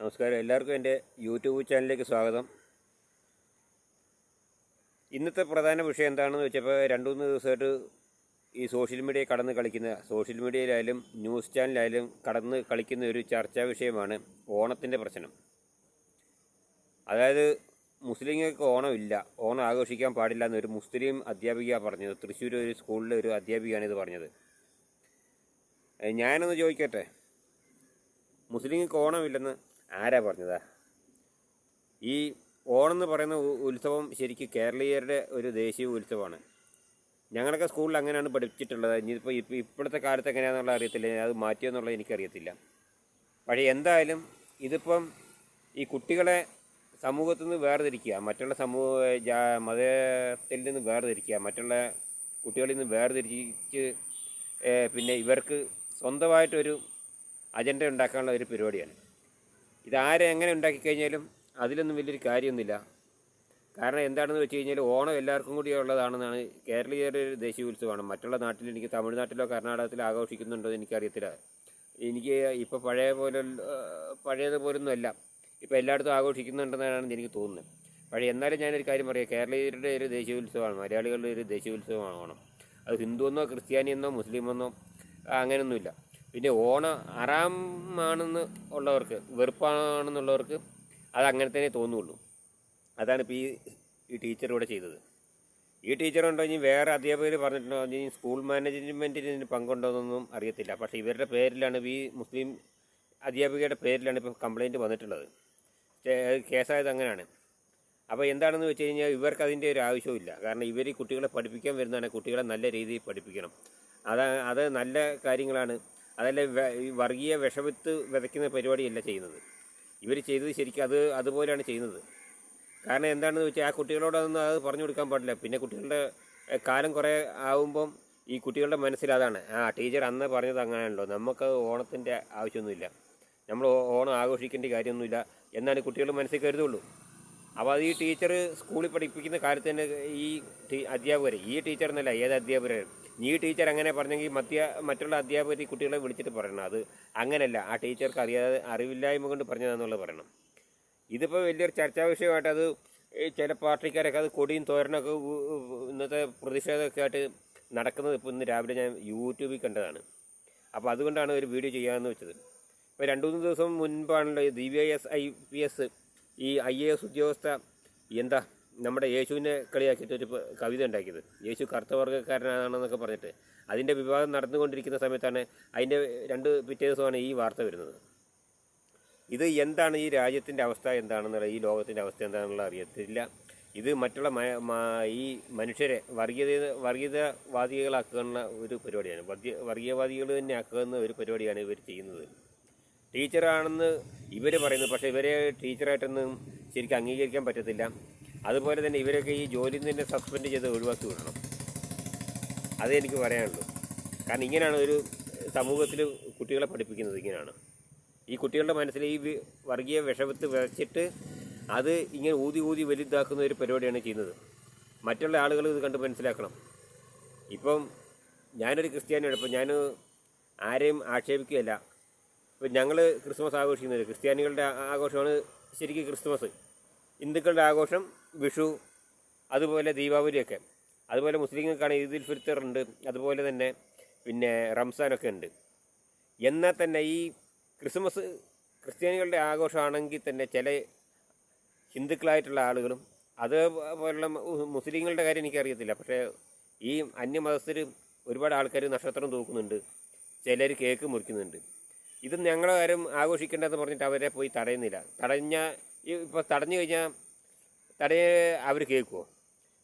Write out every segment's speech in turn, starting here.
നമസ്കാരം. എല്ലാവർക്കും എന്റെ യൂട്യൂബ് ചാനലിലേക്ക് സ്വാഗതം. ഇന്നത്തെ പ്രധാന വിഷയം എന്താണെന്ന് വെച്ചപ്പോൾ രണ്ടു മൂന്ന് ദിവസമായിട്ട് ഈ സോഷ്യൽ മീഡിയ കടന്ന് കളിക്കുന്ന സോഷ്യൽ മീഡിയയിലായാലും ന്യൂസ് ചാനലായാലും കടന്ന് കളിക്കുന്ന ഒരു ചർച്ചാ വിഷയമാണ് ഓണത്തിന്റെ പ്രശ്നം. അതായത് മുസ്ലിങ്ങൾക്ക് ഓണമില്ല ഓണം ആഘോഷിക്കാൻ പാടില്ല എന്നൊരു മുസ്ലിം അധ്യാപിക പറഞ്ഞത് തൃശ്ശൂർ ഒരു സ്കൂളിലെ ഒരു അധ്യാപികയാണ് ഇത് പറഞ്ഞത്. ഞാനൊന്ന് ചോദിക്കട്ടെ? മുസ്ലിങ്ങൾക്ക് ഓണമില്ലെന്ന് ആരാ പറഞ്ഞതാ? ഈ ഓണം എന്ന് പറയുന്ന ഉത്സവം ശരിക്കും കേരളീയരുടെ ഒരു ദേശീയ ഉത്സവമാണ്. ഞങ്ങളൊക്കെ സ്കൂളിൽ അങ്ങനെയാണ് പഠിച്ചിട്ടുള്ളത് ഇനിയിപ്പോൾ ഇപ്പോൾ ഇപ്പോഴത്തെ കാലത്ത് എങ്ങനെയാണെന്നുള്ള അറിയത്തില്ല. അത് മാറ്റിയെന്നുള്ളത് എനിക്കറിയത്തില്ല. പക്ഷേ എന്തായാലും ഇതിപ്പം ഈ കുട്ടികളെ സമൂഹത്തിൽ നിന്ന് വേർതിരിക്കുക മറ്റുള്ള സമൂഹ മതത്തിൽ നിന്ന് വേർതിരിക്കുക മറ്റുള്ള കുട്ടികളിൽ നിന്ന് വേർതിരിച്ച് പിന്നെ ഇവർക്ക് സ്വന്തമായിട്ടൊരു അജണ്ട ഉണ്ടാക്കാനുള്ള ഒരു പരിപാടിയാണ്. ഇതാരെ എങ്ങനെ ഉണ്ടാക്കി കഴിഞ്ഞാലും അതിലൊന്നും വലിയൊരു കാര്യമൊന്നുമില്ല. കാരണം എന്താണെന്ന് വെച്ച് കഴിഞ്ഞാൽ ഓണം എല്ലാവർക്കും കൂടി ഉള്ളതാണെന്നാണ് കേരളീയരുടെ ഒരു ദേശീയ ഉത്സവമാണ് മറ്റുള്ള നാട്ടിൽ എനിക്ക് തമിഴ്നാട്ടിലോ കർണാടകത്തിലോ ആഘോഷിക്കുന്നുണ്ടോ എന്ന് എനിക്കറിയത്തില്ല. എനിക്ക് ഇപ്പോൾ പഴയ പോലെ പഴയതുപോലൊന്നും അല്ല ഇപ്പോൾ എല്ലായിടത്തും ആഘോഷിക്കുന്നുണ്ടെന്നാണ് എനിക്ക് തോന്നുന്നത്. പക്ഷേ എന്നാലും ഞാനൊരു കാര്യം പറയാം. കേരളീയരുടെ ഒരു ദേശീയ ഉത്സവമാണ് മലയാളികളുടെ ഒരു ദേശീയ ഉത്സവമാണ് ഓണം. അത് ഹിന്ദു എന്നോ ക്രിസ്ത്യാനി എന്നോ മുസ്ലിം എന്നോ അങ്ങനെയൊന്നുമില്ല. പിന്നെ ഓണ അറാമാണെന്ന് ഉള്ളവർക്ക് വെറുപ്പാണെന്നുള്ളവർക്ക് അത് അങ്ങനെ തന്നെ തോന്നുള്ളൂ. അതാണ് ഇപ്പോൾ ഈ ടീച്ചർ ഇവിടെ ചെയ്തത്. ഈ ടീച്ചർ ഉണ്ടോ ഇനി വേറെ അധ്യാപകർ പറഞ്ഞിട്ടുണ്ടോ? ഇനി സ്കൂൾ മാനേജ്മെന്റിന് ഇതിന് പങ്കുണ്ടോയെന്നൊന്നും അറിയത്തില്ല. പക്ഷേ ഇവരുടെ പേരിലാണ് ഈ മുസ്ലിം അധ്യാപികയുടെ പേരിലാണ് ഇപ്പോൾ കംപ്ലയിന്റ് വന്നിട്ടുള്ളത്. കേസായത് അങ്ങനെയാണ്. അപ്പോൾ എന്താണെന്ന് വെച്ച് കഴിഞ്ഞാൽ ഇവർക്ക് അതിന്റെ ഒരു ആവശ്യമില്ല കാരണം ഇവർ കുട്ടികളെ പഠിപ്പിക്കാൻ വരുന്നതാണ്. കുട്ടികളെ നല്ല രീതിയിൽ പഠിപ്പിക്കണം. അത് അത് നല്ല കാര്യങ്ങളാണ്. അതല്ല ഈ വർഗീയ വിഷവിത്ത് വിതയ്ക്കുന്ന പരിപാടിയല്ല ചെയ്യുന്നത്. ഇവർ ചെയ്തത് ശരിക്കും അത് അതുപോലെയാണ് ചെയ്യുന്നത്. കാരണം എന്താണെന്ന് വെച്ചാൽ ആ കുട്ടികളോടൊന്നും അത് പറഞ്ഞു കൊടുക്കാൻ പാടില്ല. പിന്നെ കുട്ടികളുടെ കാലം കുറേ ആവുമ്പം ഈ കുട്ടികളുടെ മനസ്സിൽ അതാണ് ആ ടീച്ചർ അന്ന് പറഞ്ഞത് അങ്ങനെയാണല്ലോ നമുക്ക് ഓണത്തിന്റെ ആവശ്യമൊന്നുമില്ല. നമ്മൾ ഓണം ആഘോഷിക്കേണ്ട കാര്യമൊന്നുമില്ല എന്നാണ് കുട്ടികൾ മനസ്സിൽ കരുതുള്ളൂ. അപ്പോൾ അത് ഈ ടീച്ചർ സ്കൂളിൽ പഠിപ്പിക്കുന്ന കാലത്ത് തന്നെ ഈ അധ്യാപകർ ഈ ടീച്ചർ എന്നല്ല ഏത് അധ്യാപകരും ഈ ടീച്ചർ അങ്ങനെ പറഞ്ഞെങ്കിൽ മധ്യ മറ്റുള്ള അധ്യാപകർ കുട്ടികളെ വിളിച്ചിട്ട് പറയണം. അത് അങ്ങനെയല്ല ആ ടീച്ചർക്ക് അറിയാതെ അറിവില്ലായ്മ കൊണ്ട് പറഞ്ഞതാണെന്നുള്ളത് പറയണം. ഇതിപ്പോൾ വലിയൊരു ചർച്ചാ വിഷയമായിട്ട് അത് ചില പാർട്ടിക്കാരൊക്കെ അത് കൊടിയും ഉ- ഇന്നത്തെ പ്രതിഷേധമൊക്കെ ആയിട്ട് നടക്കുന്നത് ഇപ്പോൾ ഇന്ന് രാവിലെ ഞാൻ യൂട്യൂബിൽ കണ്ടതാണ്. അപ്പോൾ അതുകൊണ്ടാണ് ഒരു വീഡിയോ ചെയ്യാമെന്ന് വെച്ചത്. ഇപ്പോൾ രണ്ട് മൂന്ന് ദിവസം മുൻപാണല്ലോ ഈ ദി വി എസ് ഐ പി എസ് ഈ ഐ എ എസ് ഉദ്യോഗസ്ഥ എന്താ നമ്മുടെ യേശുവിനെ കളിയാക്കിയിട്ട് ഒരു കവിത ഉണ്ടാക്കിയത്. യേശു കറുത്തവർഗക്കാരനാണെന്നൊക്കെ പറഞ്ഞിട്ട്. അതിന്റെ വിവാദം നടന്നുകൊണ്ടിരിക്കുന്ന സമയത്താണ് അതിന്റെ രണ്ട് പിറ്റേ ദിവസമാണ് ഈ വാർത്ത വരുന്നത്. ഇത് എന്താണ് ഈ രാജ്യത്തിന്റെ അവസ്ഥ എന്താണെന്നുള്ള ഈ ലോകത്തിന്റെ അവസ്ഥ എന്താണെന്നുള്ള അറിയത്തില്ല. ഇത് മറ്റുള്ള ഈ മനുഷ്യരെ വർഗീയത വർഗീയതവാദികളാക്കുന്ന ഒരു പരിപാടിയാണ്. വർഗീയ വർഗീയവാദികൾ തന്നെ ആക്കുന്ന ഒരു പരിപാടിയാണ് ഇവർ ചെയ്യുന്നത്. ടീച്ചറാണെന്ന് ഇവർ പറയുന്നു. പക്ഷേ ഇവരെ ടീച്ചറായിട്ടൊന്നും ശരിക്കും അംഗീകരിക്കാൻ പറ്റത്തില്ല. അതുപോലെ തന്നെ ഇവരൊക്കെ ഈ ജോലിയിൽ നിന്ന് തന്നെ സസ്പെൻഡ് ചെയ്ത് ഒഴിവാക്കി വിടണം. അതേ എനിക്ക് പറയാനുള്ളൂ. കാരണം ഇങ്ങനെയാണ് ഒരു സമൂഹത്തിൽ കുട്ടികളെ പഠിപ്പിക്കുന്നത് ഇങ്ങനെയാണ്. ഈ കുട്ടികളുടെ മനസ്സിൽ ഈ വർഗീയ വിഷമത്ത് വിതച്ചിട്ട് അത് ഇങ്ങനെ ഊതി ഊതി വലുതാക്കുന്ന ഒരു പരിപാടിയാണ് ചെയ്യുന്നത്. മറ്റുള്ള ആളുകൾ ഇത് കണ്ട് മനസ്സിലാക്കണം. ഇപ്പം ഞാനൊരു ക്രിസ്ത്യാനിയാണ്. ഇപ്പം ഞാൻ ആരെയും ആക്ഷേപിക്കുകയല്ല. ഇപ്പം ഞങ്ങൾ ക്രിസ്മസ് ആഘോഷിക്കുന്നത് ക്രിസ്ത്യാനികളുടെ ആഘോഷമാണ് ശരിക്കും ക്രിസ്മസ്. ഹിന്ദുക്കളുടെ ആഘോഷം വിഷു അതുപോലെ ദീപാവലിയൊക്കെ. അതുപോലെ മുസ്ലിങ്ങൾക്കാണ് ഈദുൽ ഫിത്തർ ഉണ്ട്. അതുപോലെ തന്നെ പിന്നെ റംസാനൊക്കെ ഉണ്ട്. എന്നാൽ തന്നെ ഈ ക്രിസ്മസ് ക്രിസ്ത്യാനികളുടെ ആഘോഷമാണെങ്കിൽ തന്നെ ചില ഹിന്ദുക്കളായിട്ടുള്ള ആളുകളും അതുപോലുള്ള മുസ്ലിങ്ങളുടെ കാര്യം എനിക്കറിയത്തില്ല. പക്ഷേ ഈ അന്യമതസ്ഥർ ഒരുപാട് ആൾക്കാർ നക്ഷത്രം തൂക്കുന്നുണ്ട്. ചിലർ കേക്ക് മുറിക്കുന്നുണ്ട്. ഇത് ഞങ്ങളെ ആരും ആഘോഷിക്കേണ്ടതെന്ന് പറഞ്ഞിട്ട് അവരെ പോയി തടയുന്നില്ല. തടഞ്ഞ ഇപ്പോൾ തടഞ്ഞു കഴിഞ്ഞാൽ തടയ അവർ കേൾക്കുമോ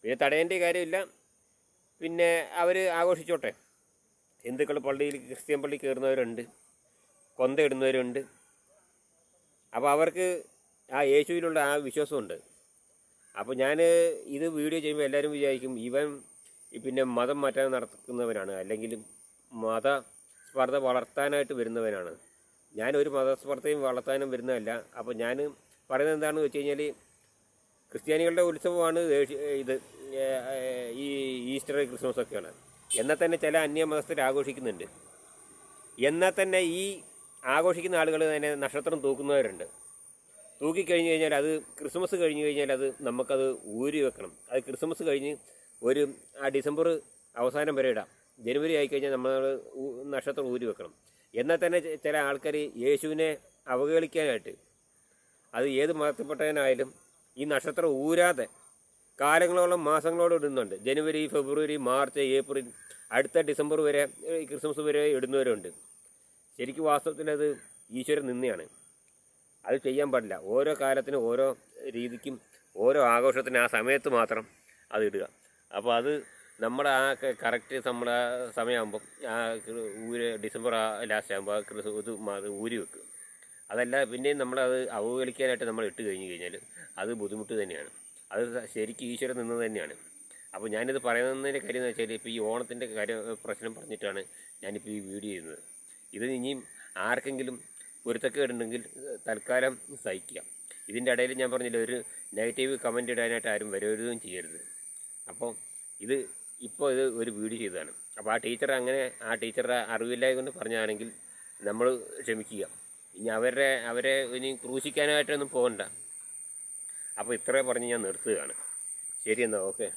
പിന്നെ തടയേണ്ട കാര്യമില്ല. പിന്നെ അവർ ആഘോഷിച്ചോട്ടെ. ഹിന്ദുക്കൾ പള്ളിയിൽ ക്രിസ്ത്യൻ പള്ളി കയറുന്നവരുണ്ട്. കൊന്തയിടുന്നവരുണ്ട്. അപ്പോൾ അവർക്ക് ആ യേശുവിലുള്ള ആ വിശ്വാസമുണ്ട്. അപ്പോൾ ഞാൻ ഇത് വീഡിയോ ചെയ്യുമ്പോൾ എല്ലാവരും വിചാരിക്കും ഇവൻ പിന്നെ മതം മാറ്റാൻ നടക്കുന്നവനാണ്. അല്ലെങ്കിൽ മത സ്പർദ്ധ വളർത്താനായിട്ട് വരുന്നവനാണ്. ഞാനൊരു മതസ്പർദ്ധയും വളർത്താനും വരുന്നതല്ല. അപ്പോൾ ഞാൻ പറയുന്നത് എന്താണെന്ന് വെച്ച് കഴിഞ്ഞാൽ ക്രിസ്ത്യാനികളുടെ ഉത്സവമാണ് ഇത് ഈ ഈസ്റ്റർ ക്രിസ്മസ് ഒക്കെയാണ്. എന്നാൽ തന്നെ ചില അന്യമതസ്ഥർ ആഘോഷിക്കുന്നുണ്ട്. എന്നാൽ തന്നെ ഈ ആഘോഷിക്കുന്ന ആളുകൾ തന്നെ നക്ഷത്രം തൂക്കുന്നവരുണ്ട്. തൂക്കിക്കഴിഞ്ഞ് കഴിഞ്ഞാൽ അത് ക്രിസ്മസ് കഴിഞ്ഞ് കഴിഞ്ഞാൽ അത് നമുക്കത് ഊരി വെക്കണം. അത് ക്രിസ്മസ് കഴിഞ്ഞ് ഒരു ആ ഡിസംബർ അവസാനം വരെ ഇടാം. ജനുവരി ആയിക്കഴിഞ്ഞാൽ നമ്മൾ നക്ഷത്രം ഊരി വെക്കണം. എന്നാൽ തന്നെ ചില ആൾക്കാർ യേശുവിനെ അവഹേളിക്കാനായിട്ട് അത് ഏത് മതത്തിൽപ്പെട്ടവനായാലും ഈ നക്ഷത്രം ഊരാതെ കാലങ്ങളോളം മാസങ്ങളോളം ഇടുന്നുണ്ട്. ജനുവരി ഫെബ്രുവരി മാർച്ച് ഏപ്രിൽ അടുത്ത ഡിസംബർ വരെ ക്രിസ്മസ് വരെ ഇടുന്നവരുണ്ട്. ശരിക്കും വാസ്തവത്തിൽ അത് ഈശ്വരൻ നിന്നെയാണ് അത് ചെയ്യാൻ പാടില്ല. ഓരോ കാലത്തിനും ഓരോ രീതിക്കും ഓരോ ആഘോഷത്തിനും ആ സമയത്ത് മാത്രം അത് ഇടുക. അപ്പോൾ അത് നമ്മുടെ ആ കറക്റ്റ് നമ്മുടെ സമയമാകുമ്പം ആ ഊര് ഡിസംബർ ആ ലാസ്റ്റ് ആകുമ്പോൾ ക്രിസ് ഇത് ഊരി വെക്കുക അതല്ല പിന്നെയും നമ്മളത് അവഹേളിക്കാനായിട്ട് നമ്മൾ ഇട്ട് കഴിഞ്ഞ് കഴിഞ്ഞാൽ അത് ബുദ്ധിമുട്ട് തന്നെയാണ്. അത് ശരിക്കും ഈശ്വരൻ നിന്നത് തന്നെയാണ്. അപ്പോൾ ഞാനിത് പറയുന്നതിന്റെ കാര്യം എന്ന് വെച്ചാൽ ഇപ്പോൾ ഈ ഓണത്തിന്റെ കാര്യം പ്രശ്നം പറഞ്ഞിട്ടാണ് ഞാനിപ്പോൾ ഈ വീഡിയോ ചെയ്യുന്നത് ഇത് ഇനിയും ആർക്കെങ്കിലും പൊരുത്തക്കേടുണ്ടെങ്കിൽ തൽക്കാലം സഹിക്കുക. ഇതിന്റെ ഇടയിൽ ഞാൻ പറഞ്ഞില്ല ഒരു നെഗറ്റീവ് കമന്റ് ഇടാനായിട്ട് ആരും വരരുതും ചെയ്യരുത്. അപ്പോൾ ഇത് ഇപ്പോൾ ഇത് ഒരു വീഡിയോ ചെയ്തതാണ്. അപ്പോൾ ആ ടീച്ചർ അങ്ങനെ ആ ടീച്ചറുടെ അറിവില്ലായ്മ കൊണ്ട് പറഞ്ഞാണെങ്കിൽ നമ്മൾ ക്ഷമിക്കുക. ഇനി അവരുടെ അവരെ ഇനി ക്രൂശിക്കാനായിട്ടൊന്നും പോകണ്ട അപ്പോൾ ഇത്രേ പറഞ്ഞ് ഞാൻ നിർത്തുകയാണ്. ശരി എന്നാൽ ഓക്കെ.